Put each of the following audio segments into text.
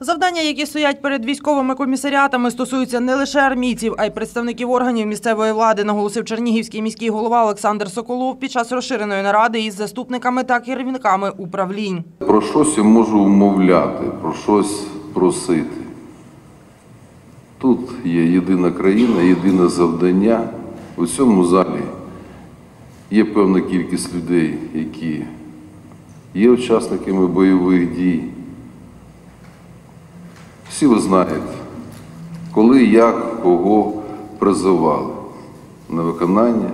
Завдання, які стоять перед військовими комісаріатами, стосуються не лише армійців, а й представників органів місцевої влади, наголосив Чернігівський міський голова Олександр Соколов під час розширеної наради із заступниками та керівниками управлінь. Про щось я можу умовляти, про щось просити. Тут є єдина країна, єдине завдання. У цьому залі є певна кількість людей, які є учасниками бойових дій. Всі ви знаєте, коли, як, кого призивали на виконання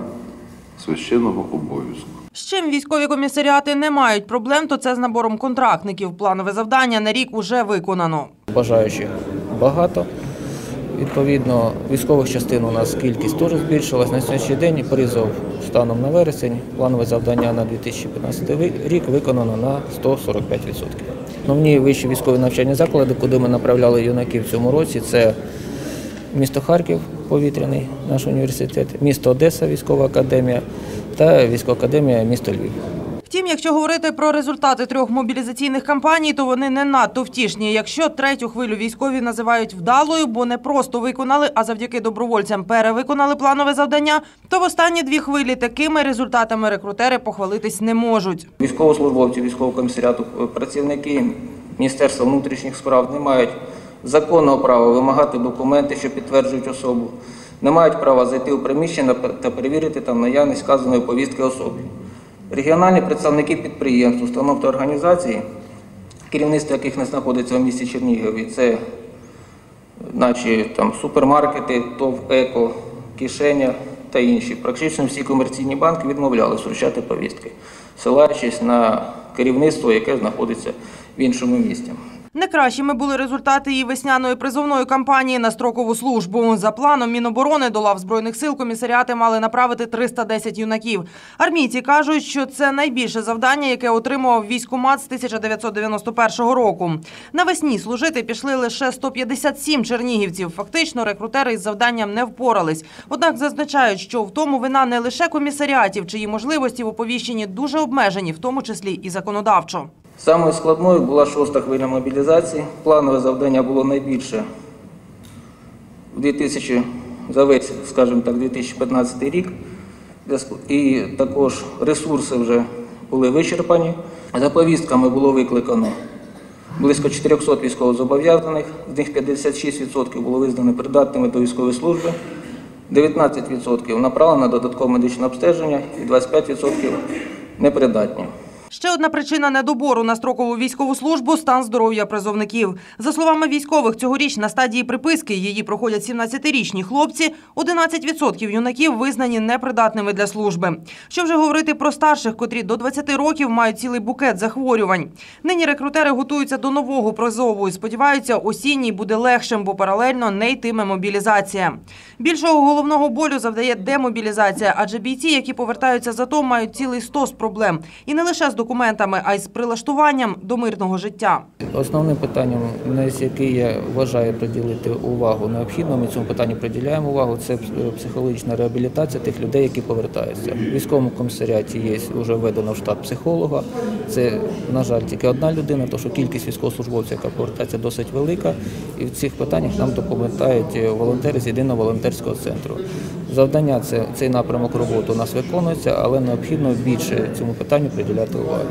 священного обов'язку. З чим військові комісаріати не мають проблем, то це з набором контрактників. Планове завдання на рік уже виконано. Бажаючих багато. Відповідно, військових частин у нас кількість теж збільшилась. На сьогоднішній день призов станом на вересень. Планове завдання на 2015 рік виконано на 145%. Основні вищі військові навчальні заклади, куди ми направляли юнаків в цьому році, це місто Харків, повітряний наш університет, місто Одеса, військова академія та військова академія місто Львів. Втім, якщо говорити про результати трьох мобілізаційних кампаній, то вони не надто втішні. Якщо третю хвилю військові називають вдалою, бо не просто виконали, а завдяки добровольцям перевиконали планове завдання, то в останні дві хвилі такими результатами рекрутери похвалитись не можуть. Військовослужбовці військового комісаріату, е, працівники Міністерства внутрішніх справ не мають законного права вимагати документи, що підтверджують особу, не мають права зайти у приміщення та перевірити там наявність вказаної повістки особі. Регіональні представники підприємств, установ та організацій, керівництво яких не знаходиться в місті Чернігові, це наче там супермаркети, ТОВ Еко, Кишеня та інші. Практично всі комерційні банки відмовляли вручати повістки, силаючись на керівництво, яке знаходиться в іншому місті. Не кращими були результати і весняної призовної кампанії на строкову службу. За планом Міноборони до лав збройних сил комісаріати мали направити 310 юнаків. Армійці кажуть, що це найбільше завдання, яке отримував військкомат з 1991 року. Навесні служити пішли лише 157 чернігівців. Фактично, рекрутери із завданням не впорались. Однак зазначають, що в тому вина не лише комісаріатів, чиї можливості в оповіщенні дуже обмежені, в тому числі і законодавчо. Самою складною була шоста хвиля мобілізації. Планове завдання було найбільше в 2000, за весь, скажімо так, 2015 рік. І також ресурси вже були вичерпані. За повістками було викликано близько 400 військовозобов'язаних, з них 56% було визнано придатними до військової служби, 19% направлено на додаткове медичне обстеження і 25% непридатні. Ще одна причина недобору на строкову військову службу – стан здоров'я призовників. За словами військових, цьогоріч на стадії приписки її проходять 17-річні хлопці, 11% юнаків визнані непридатними для служби. Що вже говорити про старших, котрі до 20 років мають цілий букет захворювань. Нині рекрутери готуються до нового призову і сподіваються, осінній буде легшим, бо паралельно не йтиме мобілізація. Більшого головного болю завдає демобілізація, адже бійці, які повертаються з АТО, мають цілий стос проблем. І не лише з документами, а й з прилаштуванням до мирного життя. Основним питанням, на яке я вважаю приділити увагу необхідно, ми цьому питанню приділяємо увагу, це психологічна реабілітація тих людей, які повертаються. В військовому комісаріаті є вже введено в штат психолога. Це, на жаль, тільки одна людина, тому що кількість військовослужбовців, яка повертається, досить велика. І в цих питаннях нам допомагають волонтери з єдиного волонтерського центру. Завдання це цей напрямок роботи у нас виконується, але необхідно більше цьому питанню приділяти увагу.